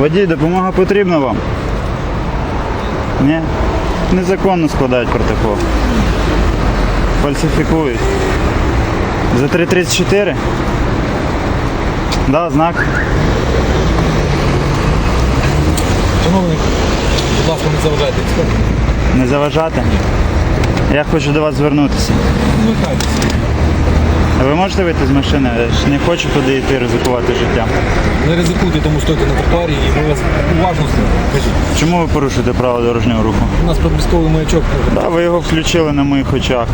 Водій, допомога потрібна вам? Ні? Незаконно складають протокол. Фальсифікують. За 334? Да, знак. Шановний, будь ласка, не заважайте. Не заважати? Я хочу до вас звернутися. Звертайтеся. А ви можете вийти з машини? Я ж не хочу туди йти ризикувати життям. Не ризикуйте, тому стойте на тротуарі і ми вас уважно слухаємо. Чому ви порушуєте право дорожнього руху? у нас проблисковий маячок. Да, ви його включили на моїх очах.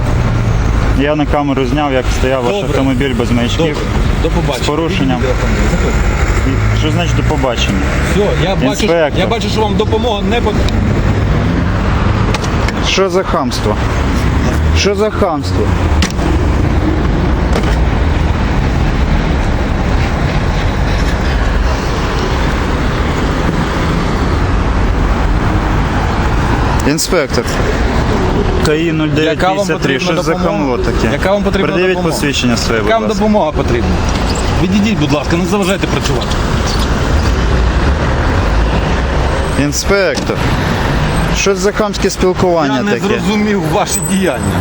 Я на камеру зняв, як стояв ваш Добре. автомобіль без маячків. Добре, до побачення. З порушенням. Що значить до побачення? Все, я бачу, Інспектор. я бачу, що вам допомога не потрібна. Що за хамство? Що за хамство? Інспектор. Вам 0953. потрібна Що за хамло таке? Яка вам потрібна Придивіть допомога? посвідчення своє, будь Яка вам ласка. допомога потрібна? Відійдіть, будь ласка, не заважайте працювати. Інспектор. Що це за хамське спілкування я не таке? зрозумів ваші діяння.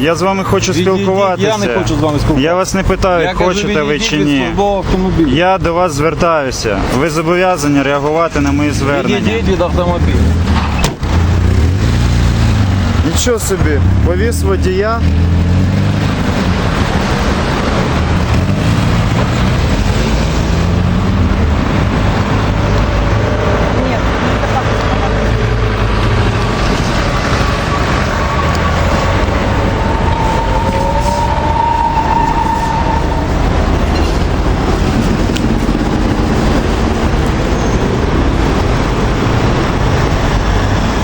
Я з вами хочу Відійдіть, спілкуватися. Я не хочу з вами спілкуватися. Я вас не питаю, Я кажу, хочете ви відійдіть чи від ні. службового автомобіля. Я до вас звертаюся. Ви зобов'язані реагувати на мої звернення. Відійдіть від автомобіля. Нічого собі, повіз водія